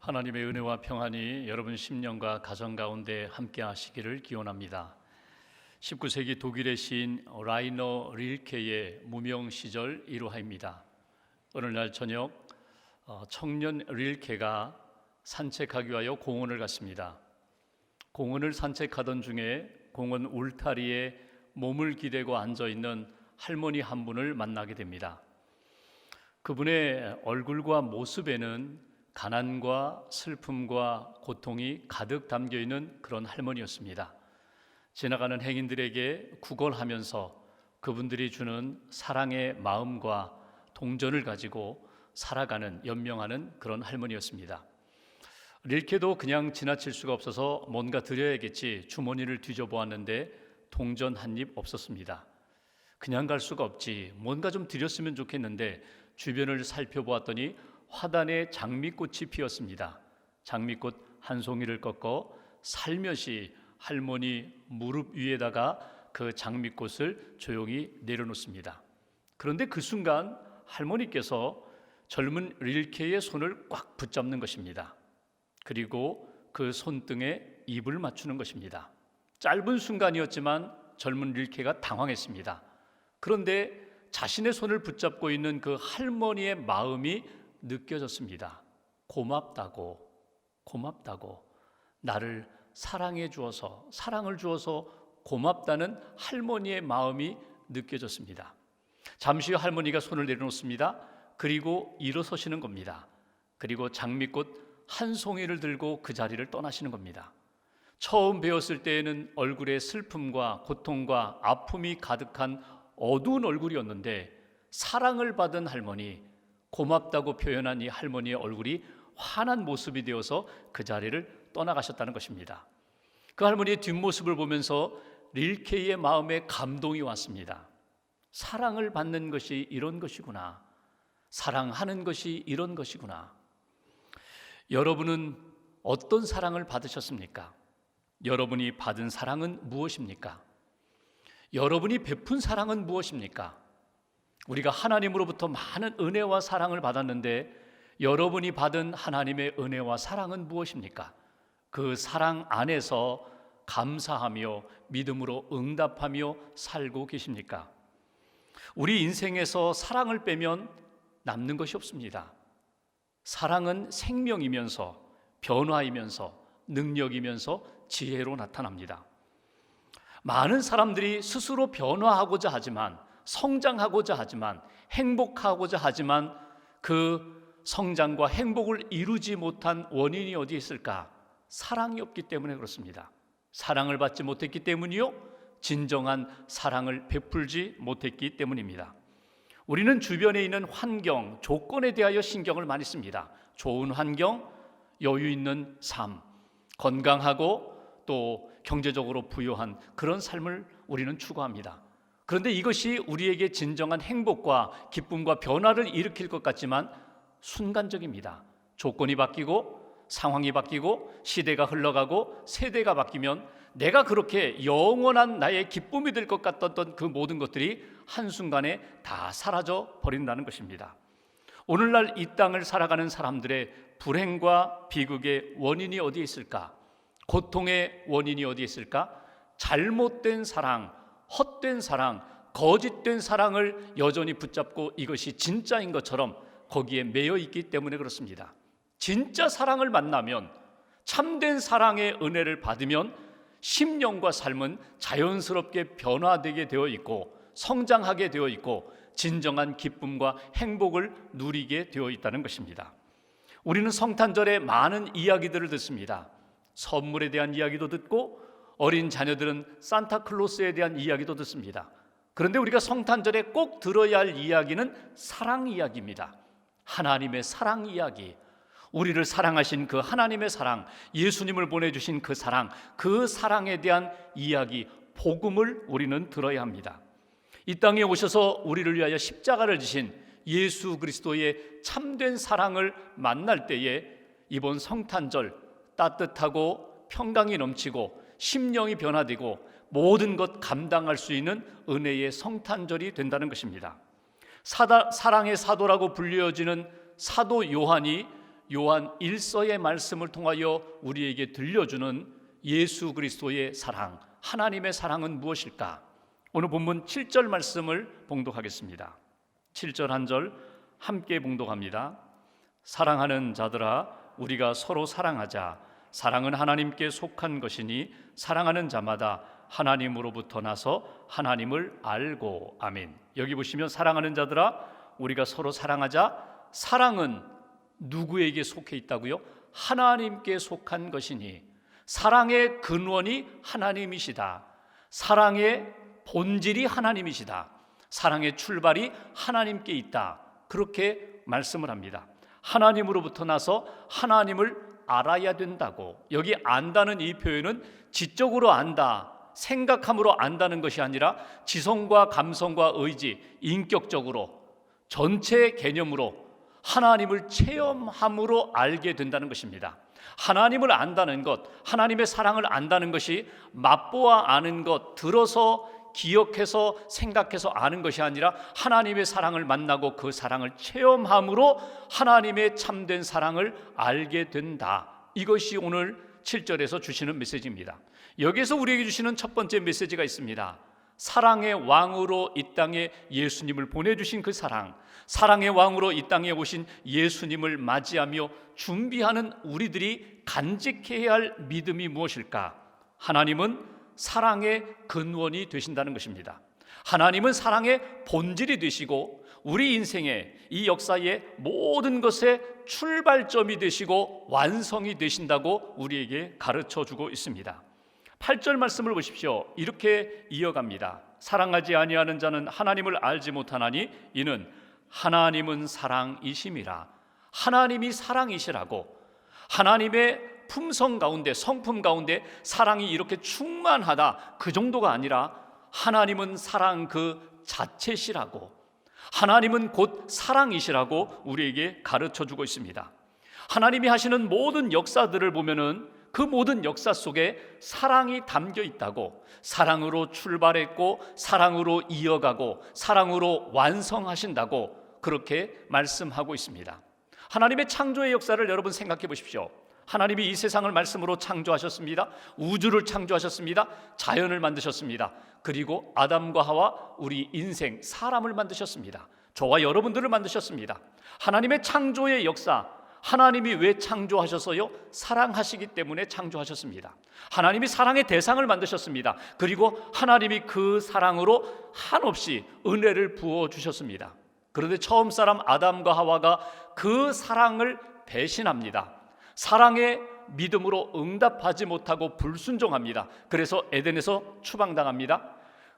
하나님의 은혜와 평안이 여러분 심령과 가정 가운데 함께 하시기를 기원합니다. 19세기 독일의 시인 라이너 릴케의 무명 시절 일화입니다. 어느 날 저녁 어, 청년 릴케가 산책하기 위하여 공원을 갔습니다. 공원을 산책하던 중에 공원 울타리에 몸을 기대고 앉아 있는 할머니 한 분을 만나게 됩니다. 그분의 얼굴과 모습에는 가난과 슬픔과 고통이 가득 담겨 있는 그런 할머니였습니다. 지나가는 행인들에게 구걸하면서 그분들이 주는 사랑의 마음과 동전을 가지고 살아가는 연명하는 그런 할머니였습니다. 릴케도 그냥 지나칠 수가 없어서 뭔가 드려야겠지 주머니를 뒤져보았는데 동전 한 입 없었습니다. 그냥 갈 수가 없지 뭔가 좀 드렸으면 좋겠는데 주변을 살펴보았더니 화단에 장미꽃이 피었습니다. 장미꽃 한 송이를 꺾어 살며시 할머니 무릎 위에다가 그 장미꽃을 조용히 내려놓습니다. 그런데 그 순간 할머니께서 젊은 릴케의 손을 꽉 붙잡는 것입니다. 그리고 그 손등에 입을 맞추는 것입니다. 짧은 순간이었지만 젊은 릴케가 당황했습니다. 그런데 자신의 손을 붙잡고 있는 그 할머니의 마음이 느껴졌습니다. 고맙다고, 고맙다고, 나를 사랑해 주어서, 사랑을 주어서 고맙다는 할머니의 마음이 느껴졌습니다. 잠시 후 할머니가 손을 내려놓습니다. 그리고 일어서시는 겁니다. 그리고 장미꽃 한 송이를 들고 그 자리를 떠나시는 겁니다. 처음 배웠을 때에는 얼굴에 슬픔과 고통과 아픔이 가득한 어두운 얼굴이었는데 사랑을 받은 할머니, 고맙다고 표현한 이 할머니의 얼굴이 환한 모습이 되어서 그 자리를 떠나가셨다는 것입니다. 그 할머니의 뒷모습을 보면서 릴케이의 마음에 감동이 왔습니다. 사랑을 받는 것이 이런 것이구나. 사랑하는 것이 이런 것이구나. 여러분은 어떤 사랑을 받으셨습니까? 여러분이 받은 사랑은 무엇입니까? 여러분이 베푼 사랑은 무엇입니까? 우리가 하나님으로부터 많은 은혜와 사랑을 받았는데 여러분이 받은 하나님의 은혜와 사랑은 무엇입니까? 그 사랑 안에서 감사하며 믿음으로 응답하며 살고 계십니까? 우리 인생에서 사랑을 빼면 남는 것이 없습니다. 사랑은 생명이면서 변화이면서 능력이면서 지혜로 나타납니다. 많은 사람들이 스스로 변화하고자 하지만 성장하고자 하지만 행복하고자 하지만 그 성장과 행복을 이루지 못한 원인이 어디 있을까? 사랑이 없기 때문에 그렇습니다. 사랑을 받지 못했기 때문이요. 진정한 사랑을 베풀지 못했기 때문입니다. 우리는 주변에 있는 환경, 조건에 대하여 신경을 많이 씁니다. 좋은 환경, 여유 있는 삶, 건강하고 또 경제적으로 부유한 그런 삶을 우리는 추구합니다. 그런데 이것이 우리에게 진정한 행복과 기쁨과 변화를 일으킬 것 같지만 순간적입니다. 조건이 바뀌고 상황이 바뀌고 시대가 흘러가고 세대가 바뀌면 내가 그렇게 영원한 나의 기쁨이 될 것 같았던 그 모든 것들이 한순간에 다 사라져 버린다는 것입니다. 오늘날 이 땅을 살아가는 사람들의 불행과 비극의 원인이 어디에 있을까? 고통의 원인이 어디에 있을까? 잘못된 사랑, 헛된 사랑, 거짓된 사랑을 여전히 붙잡고 이것이 진짜인 것처럼 거기에 매여 있기 때문에 그렇습니다. 진짜 사랑을 만나면 참된 사랑의 은혜를 받으면 심령과 삶은 자연스럽게 변화되게 되어 있고 성장하게 되어 있고 진정한 기쁨과 행복을 누리게 되어 있다는 것입니다. 우리는 성탄절에 많은 이야기들을 듣습니다. 선물에 대한 이야기도 듣고 어린 자녀들은 산타클로스에 대한 이야기도 듣습니다. 그런데 우리가 성탄절에 꼭 들어야 할 이야기는 사랑 이야기입니다. 하나님의 사랑 이야기. 우리를 사랑하신 그 하나님의 사랑, 예수님을 보내주신 그 사랑, 그 사랑에 대한 이야기, 복음을 우리는 들어야 합니다. 이 땅에 오셔서 우리를 위하여 십자가를 지신 예수 그리스도의 참된 사랑을 만날 때에 이번 성탄절 따뜻하고 평강이 넘치고 심령이 변화되고 모든 것 감당할 수 있는 은혜의 성탄절이 된다는 것입니다. 사다, 사랑의 사도라고 불려지는 사도 요한이 요한 1서의 말씀을 통하여 우리에게 들려주는 예수 그리스도의 사랑, 하나님의 사랑은 무엇일까? 오늘 본문 7절 말씀을 봉독하겠습니다. 7절 한 절 함께 봉독합니다. 사랑하는 자들아 우리가 서로 사랑하자 사랑은 하나님께 속한 것이니 사랑하는 자마다 하나님으로부터 나서 하나님을 알고 아멘. 여기 보시면 사랑하는 자들아 우리가 서로 사랑하자 사랑은 누구에게 속해 있다고요? 하나님께 속한 것이니 사랑의 근원이 하나님이시다. 사랑의 본질이 하나님이시다. 사랑의 출발이 하나님께 있다. 그렇게 말씀을 합니다. 하나님으로부터 나서 하나님을 알아야 된다고. 여기 안다는 이 표현은 지적으로 안다, 생각함으로 안다는 것이 아니라 지성과 감성과 의지, 인격적으로 전체 개념으로 하나님을 체험함으로 알게 된다는 것입니다. 하나님을 안다는 것, 하나님의 사랑을 안다는 것이 맛보아 아는 것, 들어서 기억해서 생각해서 아는 것이 아니라 하나님의 사랑을 만나고 그 사랑을 체험함으로 하나님의 참된 사랑을 알게 된다. 이것이 오늘 7절에서 주시는 메시지입니다. 여기서 우리에게 주시는 첫 번째 메시지가 있습니다. 사랑의 왕으로 이 땅에 예수님을 보내주신 그 사랑, 사랑의 왕으로 이 땅에 오신 예수님을 맞이하며 준비하는 우리들이 간직해야 할 믿음이 무엇일까? 하나님은 사랑의 근원이 되신다는 것입니다. 하나님은 사랑의 본질이 되시고 우리 인생의 이 역사의 모든 것의 출발점이 되시고 완성이 되신다고 우리에게 가르쳐 주고 있습니다. 8절 말씀을 보십시오. 이렇게 이어갑니다. 사랑하지 아니하는 자는 하나님을 알지 못하나니 이는 하나님은 사랑이심이라. 하나님이 사랑이시라고. 하나님의 품성 가운데 성품 가운데 사랑이 이렇게 충만하다. 그 정도가 아니라 하나님은 사랑 그 자체시라고. 하나님은 곧 사랑이시라고 우리에게 가르쳐 주고 있습니다. 하나님이 하시는 모든 역사들을 보면은 그 모든 역사 속에 사랑이 담겨 있다고 사랑으로 출발했고 사랑으로 이어가고 사랑으로 완성하신다고 그렇게 말씀하고 있습니다. 하나님의 창조의 역사를 여러분 생각해 보십시오. 하나님이 이 세상을 말씀으로 창조하셨습니다. 우주를 창조하셨습니다. 자연을 만드셨습니다. 그리고 아담과 하와 우리 인생 사람을 만드셨습니다. 저와 여러분들을 만드셨습니다. 하나님의 창조의 역사 하나님이 왜 창조하셨어요? 사랑하시기 때문에 창조하셨습니다. 하나님이 사랑의 대상을 만드셨습니다. 그리고 하나님이 그 사랑으로 한없이 은혜를 부어 주셨습니다. 그런데 처음 사람 아담과 하와가 그 사랑을 배신합니다. 사랑의 믿음으로 응답하지 못하고 불순종합니다. 그래서 에덴에서 추방당합니다.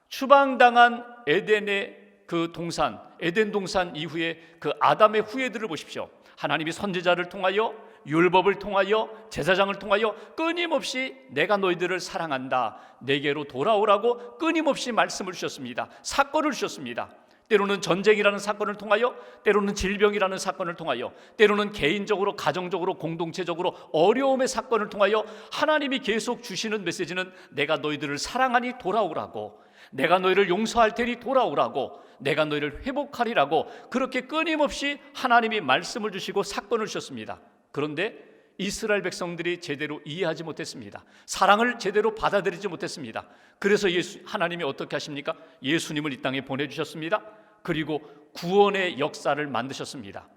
추방당한 에덴의 그 동산, 에덴 동산 이후에 그 아담의 후예들을 보십시오. 하나님이 선지자를 통하여 율법을 통하여 제사장을 통하여 끊임없이 내가 너희들을 사랑한다. 내게로 돌아오라고 끊임없이 말씀을 주셨습니다. 사건을 주셨습니다. 때로는 전쟁이라는 사건을 통하여 때로는 질병이라는 사건을 통하여 때로는 개인적으로 가정적으로 공동체적으로 어려움의 사건을 통하여 하나님이 계속 주시는 메시지는 내가 너희들을 사랑하니 돌아오라고 내가 너희를 용서할 테니 돌아오라고 내가 너희를 회복하리라고 그렇게 끊임없이 하나님이 말씀을 주시고 사건을 주셨습니다. 그런데 이스라엘 백성들이 제대로 이해하지 못했습니다. 사랑을 제대로 받아들이지 못했습니다. 그래서 예수 하나님이 어떻게 하십니까? 예수님을 이 땅에 보내 주셨습니다. 그리고 구원의 역사를 만드셨습니다.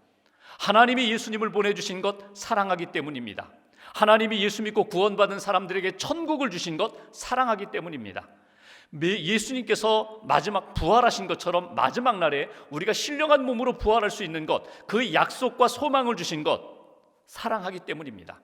하나님이 예수님을 보내 주신 것 사랑하기 때문입니다. 하나님이 예수 믿고 구원받은 사람들에게 천국을 주신 것 사랑하기 때문입니다. 예수님께서 마지막 부활하신 것처럼 마지막 날에 우리가 신령한 몸으로 부활할 수 있는 것, 그 약속과 소망을 주신 것, 사랑하기 때문입니다.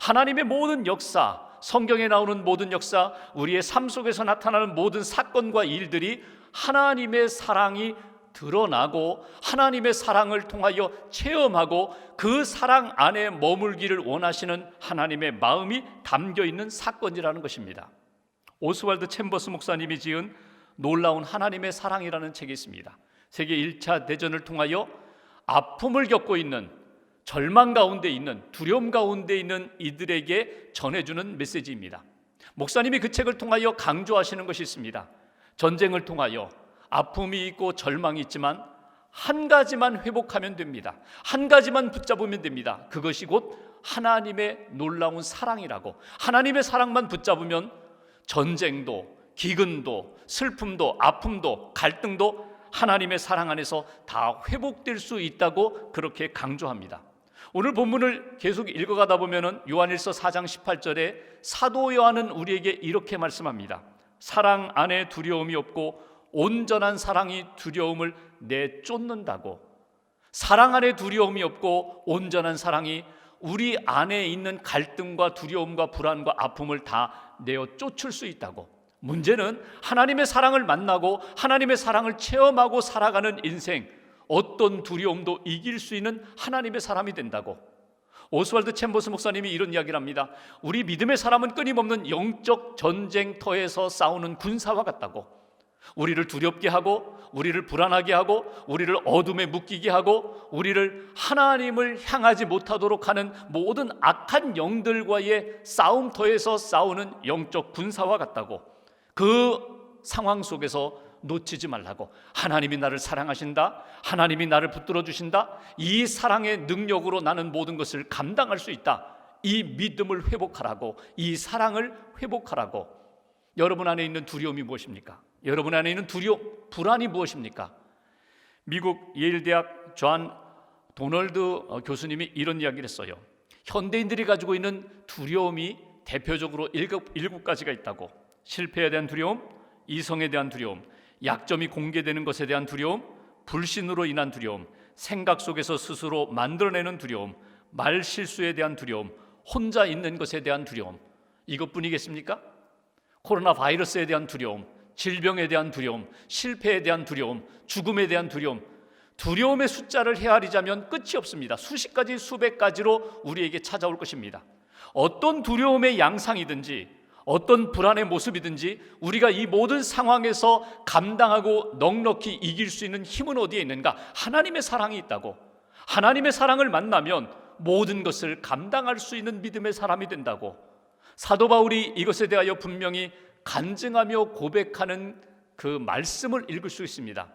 하나님의 모든 역사, 성경에 나오는 모든 역사, 우리의 삶 속에서 나타나는 모든 사건과 일들이 하나님의 사랑이 드러나고 하나님의 사랑을 통하여 체험하고 그 사랑 안에 머물기를 원하시는 하나님의 마음이 담겨 있는 사건이라는 것입니다. 오스왈드 챔버스 목사님이 지은 놀라운 하나님의 사랑이라는 책이 있습니다. 세계 1차 대전을 통하여 아픔을 겪고 있는 절망 가운데 있는 두려움 가운데 있는 이들에게 전해주는 메시지입니다. 목사님이 그 책을 통하여 강조하시는 것이 있습니다. 전쟁을 통하여 아픔이 있고 절망이 있지만 한 가지만 회복하면 됩니다. 한 가지만 붙잡으면 됩니다. 그것이 곧 하나님의 놀라운 사랑이라고. 하나님의 사랑만 붙잡으면 전쟁도, 기근도, 슬픔도, 아픔도, 갈등도 하나님의 사랑 안에서 다 회복될 수 있다고 그렇게 강조합니다. 오늘 본문을 계속 읽어가다 보면은 요한일서 4장 18절에 사도 요한은 우리에게 이렇게 말씀합니다. 사랑 안에 두려움이 없고 온전한 사랑이 두려움을 내쫓는다고. 사랑 안에 두려움이 없고 온전한 사랑이 우리 안에 있는 갈등과 두려움과 불안과 아픔을 다 내어 쫓을 수 있다고. 문제는 하나님의 사랑을 만나고 하나님의 사랑을 체험하고 살아가는 인생, 어떤 두려움도 이길 수 있는 하나님의 사람이 된다고. 오스왈드 챔버스 목사님이 이런 이야기를 합니다. 우리 믿음의 사람은 끊임없는 영적 전쟁터에서 싸우는 군사와 같다고. 우리를 두렵게 하고, 우리를 불안하게 하고, 우리를 어둠에 묶이게 하고, 우리를 하나님을 향하지 못하도록 하는 모든 악한 영들과의 싸움터에서 싸우는 영적 군사와 같다고. 그 상황 속에서 놓치지 말라고 하나님이 나를 사랑하신다 하나님이 나를 붙들어 주신다 이 사랑의 능력으로 나는 모든 것을 감당할 수 있다 이 믿음을 회복하라고 이 사랑을 회복하라고 여러분 안에 있는 두려움이 무엇입니까? 여러분 안에 있는 두려움 불안이 무엇입니까? 미국 예일대학 존 도널드 어, 교수님이 이런 이야기를 했어요 현대인들이 가지고 있는 두려움이 대표적으로 일곱, 일곱 가지가 있다고 실패에 대한 두려움, 이성에 대한 두려움, 약점이 공개되는 것에 대한 두려움, 불신으로 인한 두려움, 생각 속에서 스스로 만들어내는 두려움, 말 실수에 대한 두려움, 혼자 있는 것에 대한 두려움. 이것뿐이겠습니까? 코로나 바이러스에 대한 두려움, 질병에 대한 두려움, 실패에 대한 두려움, 죽음에 대한 두려움. 두려움의 숫자를 헤아리자면 끝이 없습니다. 수십 가지, 수백 가지로 우리에게 찾아올 것입니다. 어떤 두려움의 양상이든지 어떤 불안의 모습이든지 우리가 이 모든 상황에서 감당하고 넉넉히 이길 수 있는 힘은 어디에 있는가? 하나님의 사랑이 있다고. 하나님의 사랑을 만나면 모든 것을 감당할 수 있는 믿음의 사람이 된다고. 사도 바울이 이것에 대하여 분명히 간증하며 고백하는 그 말씀을 읽을 수 있습니다.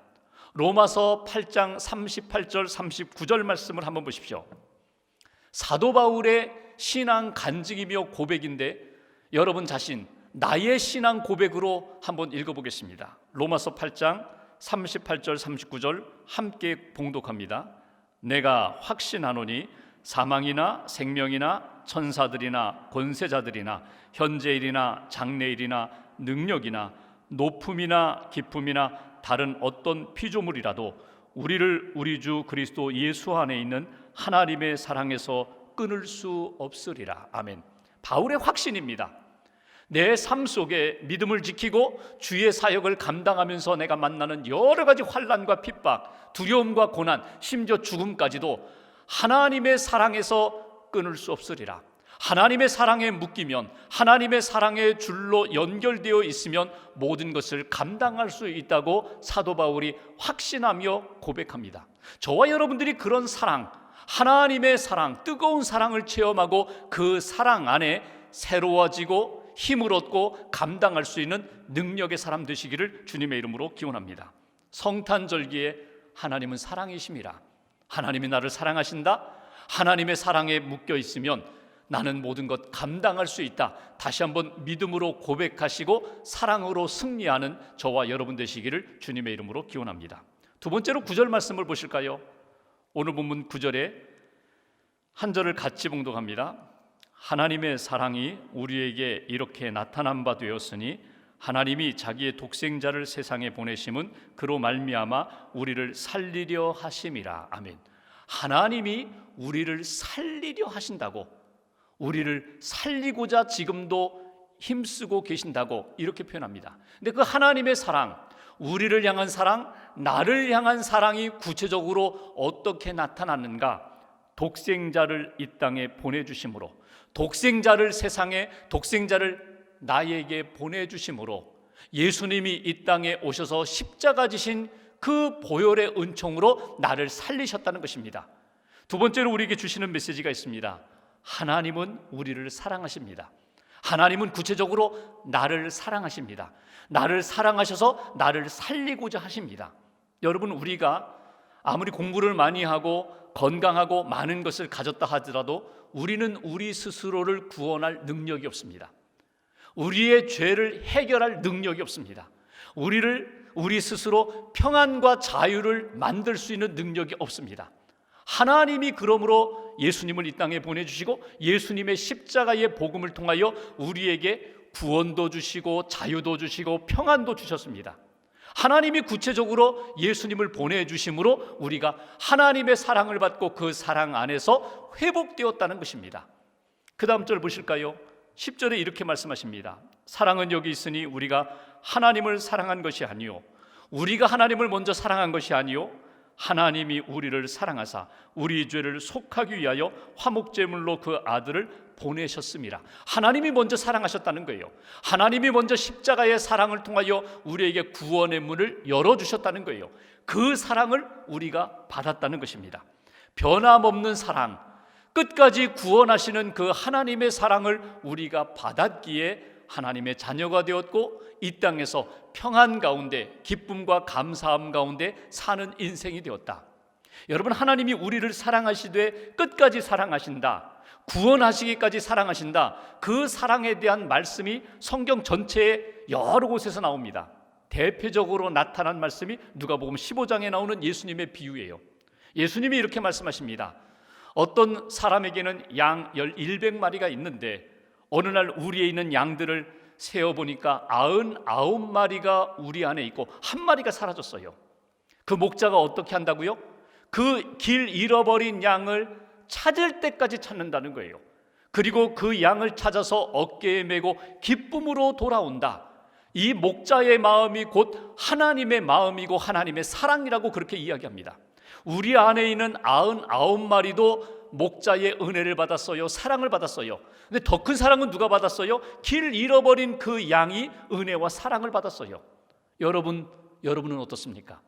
로마서 8장 38절 39절 말씀을 한번 보십시오. 사도 바울의 신앙 간증이며 고백인데 여러분 자신 나의 신앙 고백으로 한번 읽어보겠습니다. 로마서 8장 38절 39절 함께 봉독합니다. 내가 확신하노니 사망이나 생명이나 천사들이나 권세자들이나 현재일이나 장래일이나 능력이나 높음이나 기쁨이나 다른 어떤 피조물이라도 우리를 우리 주 그리스도 예수 안에 있는 하나님의 사랑에서 끊을 수 없으리라. 아멘. 바울의 확신입니다. 내 삶 속에 믿음을 지키고 주의 사역을 감당하면서 내가 만나는 여러 가지 환란과 핍박, 두려움과 고난, 심지어 죽음까지도 하나님의 사랑에서 끊을 수 없으리라. 하나님의 사랑에 묶이면 하나님의 사랑의 줄로 연결되어 있으면 모든 것을 감당할 수 있다고 사도 바울이 확신하며 고백합니다. 저와 여러분들이 그런 사랑, 하나님의 사랑, 뜨거운 사랑을 체험하고 그 사랑 안에 새로워지고 힘을 얻고 감당할 수 있는 능력의 사람 되시기를 주님의 이름으로 기원합니다. 성탄절기에 하나님은 사랑이심이라. 하나님이 나를 사랑하신다. 하나님의 사랑에 묶여 있으면 나는 모든 것 감당할 수 있다. 다시 한번 믿음으로 고백하시고 사랑으로 승리하는 저와 여러분 되시기를 주님의 이름으로 기원합니다. 두 번째로 구절 말씀을 보실까요? 오늘 본문 구절에 한 절을 같이 봉독합니다. 하나님의 사랑이 우리에게 이렇게 나타난 바 되었으니 하나님이 자기의 독생자를 세상에 보내심은 그로 말미암아 우리를 살리려 하심이라. 아멘. 하나님이 우리를 살리려 하신다고 우리를 살리고자 지금도 힘쓰고 계신다고 이렇게 표현합니다. 근데 그 하나님의 사랑, 우리를 향한 사랑, 나를 향한 사랑이 구체적으로 어떻게 나타났는가? 독생자를 이 땅에 보내주심으로 독생자를 세상에 독생자를 나에게 보내주심으로 예수님이 이 땅에 오셔서 십자가 지신 그 보혈의 은총으로 나를 살리셨다는 것입니다. 두 번째로 우리에게 주시는 메시지가 있습니다. 하나님은 우리를 사랑하십니다. 하나님은 구체적으로 나를 사랑하십니다. 나를 사랑하셔서 나를 살리고자 하십니다. 여러분, 우리가 아무리 공부를 많이 하고 건강하고 많은 것을 가졌다 하더라도 우리는 우리 스스로를 구원할 능력이 없습니다. 우리의 죄를 해결할 능력이 없습니다. 우리를 우리 스스로 평안과 자유를 만들 수 있는 능력이 없습니다. 하나님이 그러므로 예수님을 이 땅에 보내주시고 예수님의 십자가의 복음을 통하여 우리에게 구원도 주시고 자유도 주시고 평안도 주셨습니다. 하나님이 구체적으로 예수님을 보내주심으로 우리가 하나님의 사랑을 받고 그 사랑 안에서 회복되었다는 것입니다. 그 다음 절 보실까요? 10절에 이렇게 말씀하십니다. 사랑은 여기 있으니 우리가 하나님을 사랑한 것이 아니요 우리가 하나님을 먼저 사랑한 것이 아니요 하나님이 우리를 사랑하사 우리 죄를 속하기 위하여 화목제물로 그 아들을 보내셨습니다. 하나님이 먼저 사랑하셨다는 거예요. 하나님이 먼저 십자가의 사랑을 통하여 우리에게 구원의 문을 열어 주셨다는 거예요. 그 사랑을 우리가 받았다는 것입니다. 변함없는 사랑, 끝까지 구원하시는 그 하나님의 사랑을 우리가 받았기에 하나님의 자녀가 되었고 이 땅에서 평안 가운데 기쁨과 감사함 가운데 사는 인생이 되었다. 여러분 하나님이 우리를 사랑하시되 끝까지 사랑하신다. 구원하시기까지 사랑하신다. 그 사랑에 대한 말씀이 성경 전체에 여러 곳에서 나옵니다. 대표적으로 나타난 말씀이 누가복음 15장에 나오는 예수님의 비유예요. 예수님이 이렇게 말씀하십니다. 어떤 사람에게는 양 1,100마리가 있는데 어느 날 우리에 있는 양들을 세어 보니까 99마리가 우리 안에 있고 한 마리가 사라졌어요. 그 목자가 어떻게 한다고요? 그 길 잃어버린 양을 찾을 때까지 찾는다는 거예요. 그리고 그 양을 찾아서 어깨에 메고 기쁨으로 돌아온다. 이 목자의 마음이 곧 하나님의 마음이고 하나님의 사랑이라고 그렇게 이야기합니다. 우리 안에 있는 99마리도 목자의 은혜를 받았어요. 사랑을 받았어요. 근데 더 큰 사랑은 누가 받았어요? 길 잃어버린 그 양이 은혜와 사랑을 받았어요. 여러분, 여러분은 어떻습니까?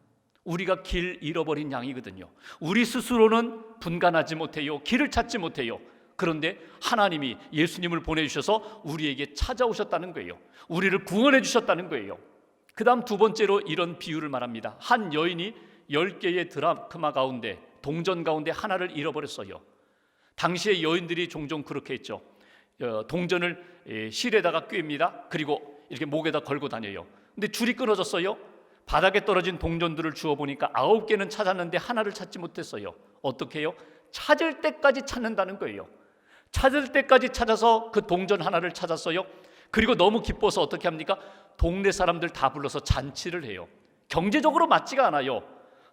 우리가 길 잃어버린 양이거든요. 우리 스스로는 분간하지 못해요. 길을 찾지 못해요. 그런데 하나님이 예수님을 보내주셔서 우리에게 찾아오셨다는 거예요. 우리를 구원해 주셨다는 거예요. 그 다음 두 번째로 이런 비유를 말합니다. 한 여인이 열 개의 드라크마 가운데 동전 가운데 하나를 잃어버렸어요. 당시의 여인들이 종종 그렇게 했죠. 어, 동전을 예, 실에다가 꿰입니다. 그리고 이렇게 목에다 걸고 다녀요. 근데 줄이 끊어졌어요. 바닥에 떨어진 동전들을 주워 보니까 아홉 개는 찾았는데 하나를 찾지 못했어요. 어떻게 해요? 찾을 때까지 찾는다는 거예요. 찾을 때까지 찾아서 그 동전 하나를 찾았어요. 그리고 너무 기뻐서 어떻게 합니까? 동네 사람들 다 불러서 잔치를 해요. 경제적으로 맞지가 않아요.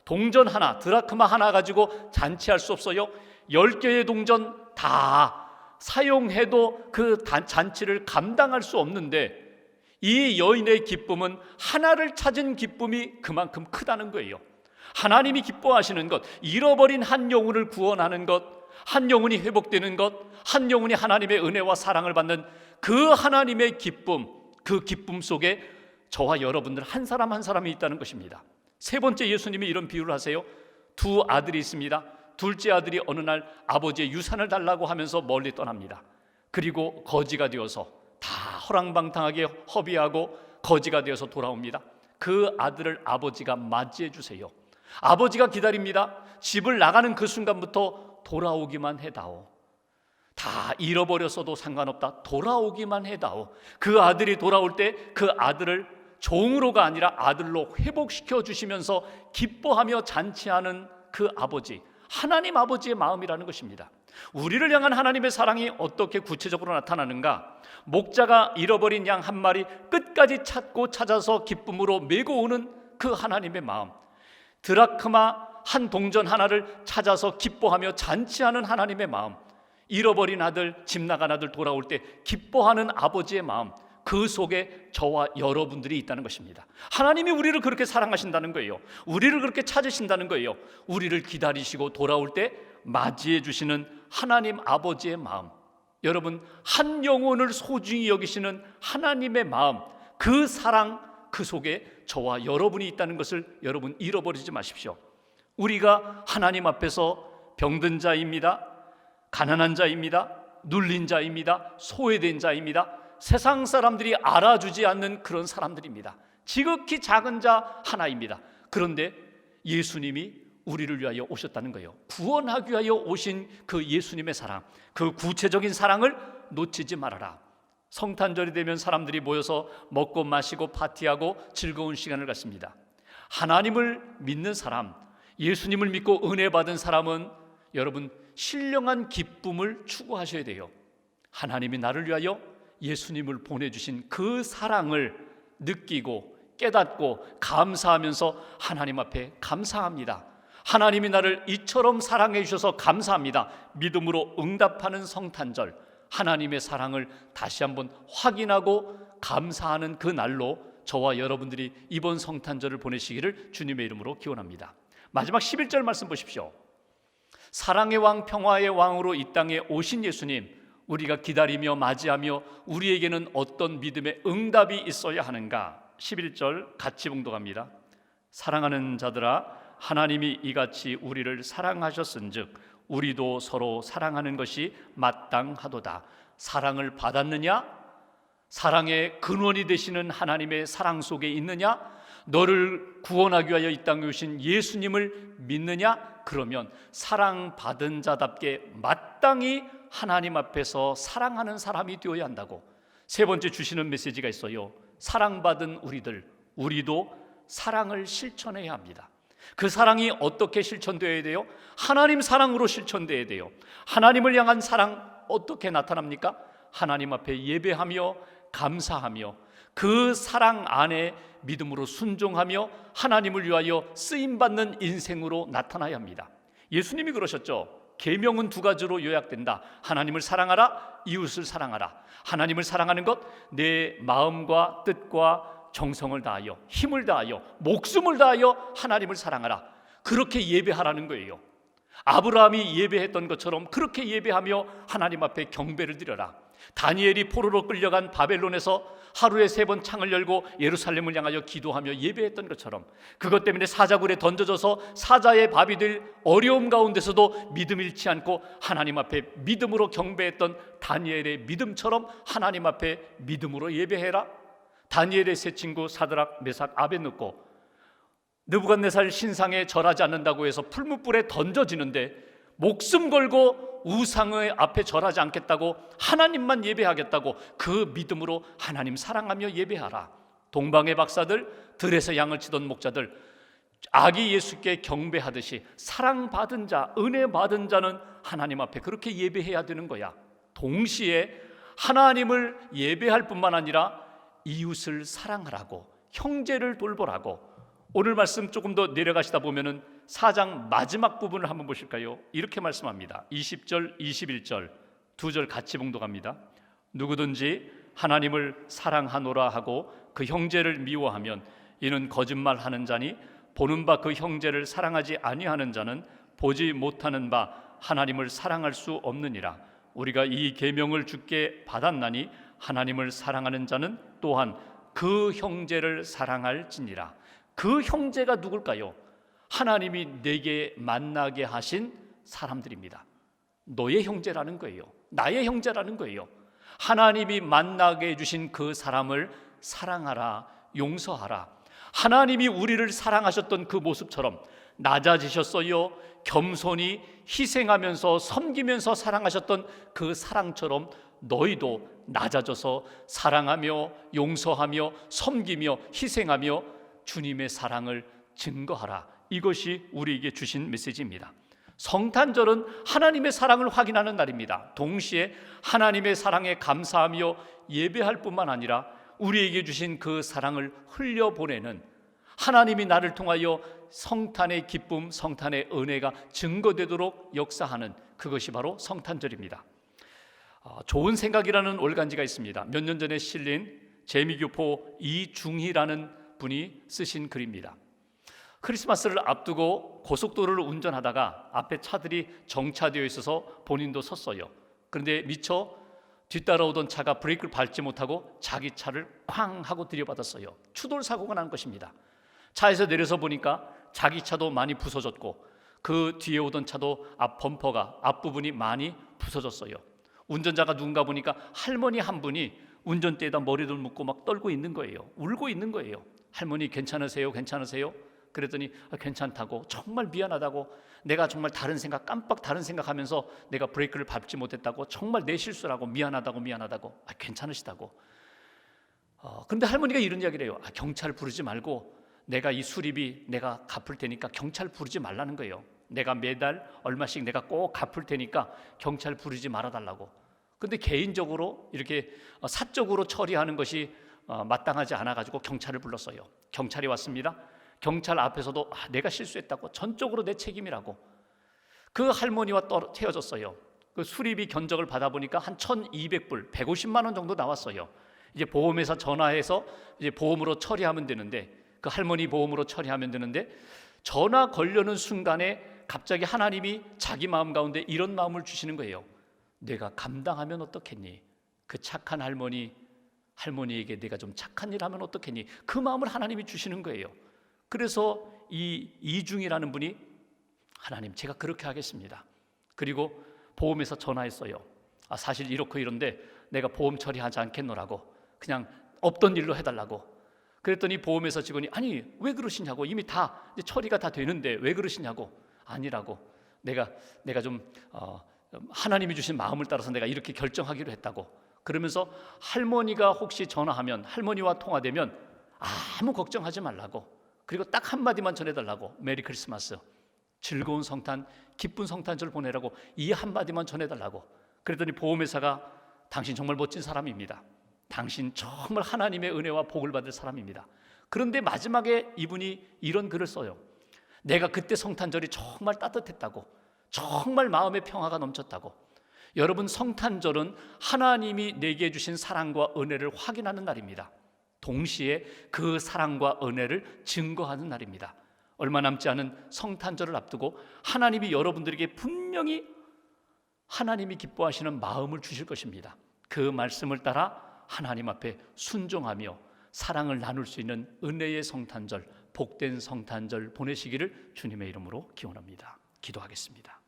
동전 하나, 드라크마 하나 가지고 잔치할 수 없어요. 열 개의 동전 다 사용해도 그 잔치를 감당할 수 없는데 이 여인의 기쁨은 하나를 찾은 기쁨이 그만큼 크다는 거예요. 하나님이 기뻐하시는 것, 잃어버린 한 영혼을 구원하는 것, 한 영혼이 회복되는 것, 한 영혼이 하나님의 은혜와 사랑을 받는 그 하나님의 기쁨, 그 기쁨 속에 저와 여러분들 한 사람 한 사람이 있다는 것입니다. 세 번째 예수님이 이런 비유를 하세요. 두 아들이 있습니다. 둘째 아들이 어느 날 아버지의 유산을 달라고 하면서 멀리 떠납니다. 그리고 거지가 되어서 다 허랑방탕하게 허비하고 거지가 되어서 돌아옵니다. 그 아들을 아버지가 맞이해 주세요. 아버지가 기다립니다. 집을 나가는 그 순간부터 돌아오기만 해다오. 다 잃어버렸어도 상관없다. 돌아오기만 해다오. 그 아들이 돌아올 때 그 아들을 종으로가 아니라 아들로 회복시켜 주시면서 기뻐하며 잔치하는 그 아버지. 하나님 아버지의 마음이라는 것입니다. 우리를 향한 하나님의 사랑이 어떻게 구체적으로 나타나는가? 목자가 잃어버린 양 한 마리 끝까지 찾고 찾아서 기쁨으로 메고 오는 그 하나님의 마음. 드라크마 한 동전 하나를 찾아서 기뻐하며 잔치하는 하나님의 마음. 잃어버린 아들, 집 나간 아들 돌아올 때 기뻐하는 아버지의 마음. 그 속에 저와 여러분들이 있다는 것입니다. 하나님이 우리를 그렇게 사랑하신다는 거예요. 우리를 그렇게 찾으신다는 거예요. 우리를 기다리시고 돌아올 때 맞이해 주시는 하나님 아버지의 마음. 여러분, 한 영혼을 소중히 여기시는 하나님의 마음, 그 사랑, 그 속에 저와 여러분이 있다는 것을 여러분 잃어버리지 마십시오. 우리가 하나님 앞에서 병든 자입니다. 가난한 자입니다. 눌린 자입니다. 소외된 자입니다. 세상 사람들이 알아주지 않는 그런 사람들입니다. 지극히 작은 자 하나입니다. 그런데 예수님이 우리를 위하여 오셨다는 거예요. 구원하기 위하여 오신 그 예수님의 사랑, 그 구체적인 사랑을 놓치지 말아라. 성탄절이 되면 사람들이 모여서 먹고 마시고 파티하고 즐거운 시간을 갖습니다. 하나님을 믿는 사람, 예수님을 믿고 은혜 받은 사람은 여러분 신령한 기쁨을 추구하셔야 돼요. 하나님이 나를 위하여 예수님을 보내주신 그 사랑을 느끼고 깨닫고 감사하면서 하나님 앞에 감사합니다. 하나님이 나를 이처럼 사랑해 주셔서 감사합니다. 믿음으로 응답하는 성탄절, 하나님의 사랑을 다시 한번 확인하고 감사하는 그 날로 저와 여러분들이 이번 성탄절을 보내시기를 주님의 이름으로 기원합니다. 마지막 11절 말씀 보십시오. 사랑의 왕 평화의 왕으로 이 땅에 오신 예수님 우리가 기다리며 맞이하며 우리에게는 어떤 믿음의 응답이 있어야 하는가? 11절 같이 봉독합니다. 사랑하는 자들아 하나님이 이같이 우리를 사랑하셨은즉 우리도 서로 사랑하는 것이 마땅하도다. 사랑을 받았느냐? 사랑의 근원이 되시는 하나님의 사랑 속에 있느냐? 너를 구원하기 위하여 이 땅에 오신 예수님을 믿느냐? 그러면 사랑받은 자답게 마땅히 하나님 앞에서 사랑하는 사람이 되어야 한다고 세 번째 주시는 메시지가 있어요. 사랑받은 우리들, 우리도 사랑을 실천해야 합니다. 그 사랑이 어떻게 실천되어야 돼요? 하나님 사랑으로 실천되어야 돼요. 하나님을 향한 사랑 어떻게 나타납니까? 하나님 앞에 예배하며 감사하며 그 사랑 안에 믿음으로 순종하며 하나님을 위하여 쓰임 받는 인생으로 나타나야 합니다. 예수님이 그러셨죠. 계명은 두 가지로 요약된다. 하나님을 사랑하라, 이웃을 사랑하라. 하나님을 사랑하는 것 내 마음과 뜻과 정성을 다하여 힘을 다하여 목숨을 다하여 하나님을 사랑하라. 그렇게 예배하라는 거예요. 아브라함이 예배했던 것처럼 그렇게 예배하며 하나님 앞에 경배를 드려라. 다니엘이 포로로 끌려간 바벨론에서 하루에 세 번 창을 열고 예루살렘을 향하여 기도하며 예배했던 것처럼 그것 때문에 사자굴에 던져져서 사자의 밥이 될 어려움 가운데서도 믿음 잃지 않고 하나님 앞에 믿음으로 경배했던 다니엘의 믿음처럼 하나님 앞에 믿음으로 예배해라. 다니엘의 세 친구 사드락, 메삭, 아벤누고 느부갓네살 신상에 절하지 않는다고 해서 풀무불에 던져지는데 목숨 걸고 우상의 앞에 절하지 않겠다고 하나님만 예배하겠다고 그 믿음으로 하나님 사랑하며 예배하라. 동방의 박사들, 들에서 양을 치던 목자들, 아기 예수께 경배하듯이 사랑받은 자, 은혜 받은 자는 하나님 앞에 그렇게 예배해야 되는 거야. 동시에 하나님을 예배할 뿐만 아니라 이웃을 사랑하라고, 형제를 돌보라고, 오늘 말씀 조금 더 내려가시다 보면은 4장 마지막 부분을 한번 보실까요? 이렇게 말씀합니다. 20절, 21절 두 절 같이 봉독합니다. 누구든지 하나님을 사랑하노라 하고 그 형제를 미워하면 이는 거짓말하는 자니 보는 바 그 형제를 사랑하지 아니하는 자는 보지 못하는 바 하나님을 사랑할 수 없느니라. 우리가 이 계명을 주께 받았나니 하나님을 사랑하는 자는 또한 그 형제를 사랑할지니라. 그 형제가 누굴까요? 하나님이 내게 만나게 하신 사람들입니다. 너의 형제라는 거예요. 나의 형제라는 거예요. 하나님이 만나게 해주신 그 사람을 사랑하라, 용서하라. 하나님이 우리를 사랑하셨던 그 모습처럼 낮아지셨어요. 겸손히 희생하면서 섬기면서 사랑하셨던 그 사랑처럼 너희도 낮아져서 사랑하며 용서하며 섬기며 희생하며 주님의 사랑을 증거하라. 이것이 우리에게 주신 메시지입니다. 성탄절은 하나님의 사랑을 확인하는 날입니다. 동시에 하나님의 사랑에 감사하며 예배할 뿐만 아니라 우리에게 주신 그 사랑을 흘려보내는 하나님이 나를 통하여 성탄의 기쁨, 성탄의 은혜가 증거되도록 역사하는 그것이 바로 성탄절입니다. 어, 좋은 생각이라는 올간지가 있습니다. 몇 년 전에 실린 재미교포 이중희라는 분이 쓰신 글입니다. 크리스마스를 앞두고 고속도로를 운전하다가 앞에 차들이 정차되어 있어서 본인도 섰어요. 그런데 미처 뒤따라오던 차가 브레이크를 밟지 못하고 자기 차를 쾅 하고 들이받았어요. 추돌 사고가 난 것입니다. 차에서 내려서 보니까 자기 차도 많이 부서졌고 그 뒤에 오던 차도 앞 범퍼가 앞부분이 많이 부서졌어요. 운전자가 누군가 보니까 할머니 한 분이 운전대에다 머리를 묶고 막 떨고 있는 거예요. 울고 있는 거예요. 할머니 괜찮으세요? 괜찮으세요? 그랬더니 아, 괜찮다고. 정말 미안하다고. 내가 정말 다른 생각 깜빡 다른 생각하면서 내가 브레이크를 밟지 못했다고. 정말 내 실수라고. 미안하다고 미안하다고. 아, 괜찮으시다고. 어, 근데 할머니가 이런 이야기를 해요. 아, 경찰 부르지 말고 내가 이 수리비 내가 갚을 테니까 경찰 부르지 말라는 거예요. 내가 매달 얼마씩 내가 꼭 갚을 테니까 경찰 부르지 말아달라고. 근데 개인적으로 이렇게 어, 사적으로 처리하는 것이 어, 마땅하지 않아 가지고 경찰을 불렀어요. 경찰이 왔습니다. 경찰 앞에서도 아, 내가 실수했다고 전적으로 내 책임이라고 그 할머니와 떨어 헤어졌어요. 그 수리비 견적을 받아보니까 한 1,200불, 150만 원 정도 나왔어요. 이제 보험회사 전화해서 이제 보험으로 처리하면 되는데 그 할머니 보험으로 처리하면 되는데 전화 걸려는 순간에 갑자기 하나님이 자기 마음 가운데 이런 마음을 주시는 거예요. 내가 감당하면 어떻겠니? 그 착한 할머니 할머니에게 내가 좀 착한 일 하면 어떻겠니? 그 마음을 하나님이 주시는 거예요. 그래서 이 이중이라는 분이 하나님 제가 그렇게 하겠습니다. 그리고 보험에서 전화했어요. 아 사실 이렇고 이런데 내가 보험 처리하지 않겠노라고 그냥 없던 일로 해달라고. 그랬더니 보험회사 직원이 아니 왜 그러시냐고 이미 다 처리가 다 되는데 왜 그러시냐고 아니라고 내가 내가 좀 어, 하나님이 주신 마음을 따라서 내가 이렇게 결정하기로 했다고 그러면서 할머니가 혹시 전화하면 할머니와 통화되면 아무 걱정하지 말라고 그리고 딱 한마디만 전해달라고. 메리 크리스마스. 즐거운 성탄 기쁜 성탄절 보내라고 이 한마디만 전해달라고. 그랬더니 보험회사가 당신 정말 멋진 사람입니다. 당신 정말 하나님의 은혜와 복을 받을 사람입니다. 그런데 마지막에 이분이 이런 글을 써요. 내가 그때 성탄절이 정말 따뜻했다고 정말 마음의 평화가 넘쳤다고. 여러분 성탄절은 하나님이 내게 주신 사랑과 은혜를 확인하는 날입니다. 동시에 그 사랑과 은혜를 증거하는 날입니다. 얼마 남지 않은 성탄절을 앞두고 하나님이 여러분들에게 분명히 하나님이 기뻐하시는 마음을 주실 것입니다. 그 말씀을 따라 하나님 앞에 순종하며 사랑을 나눌 수 있는 은혜의 성탄절, 복된 성탄절 보내시기를 주님의 이름으로 기원합니다. 기도하겠습니다.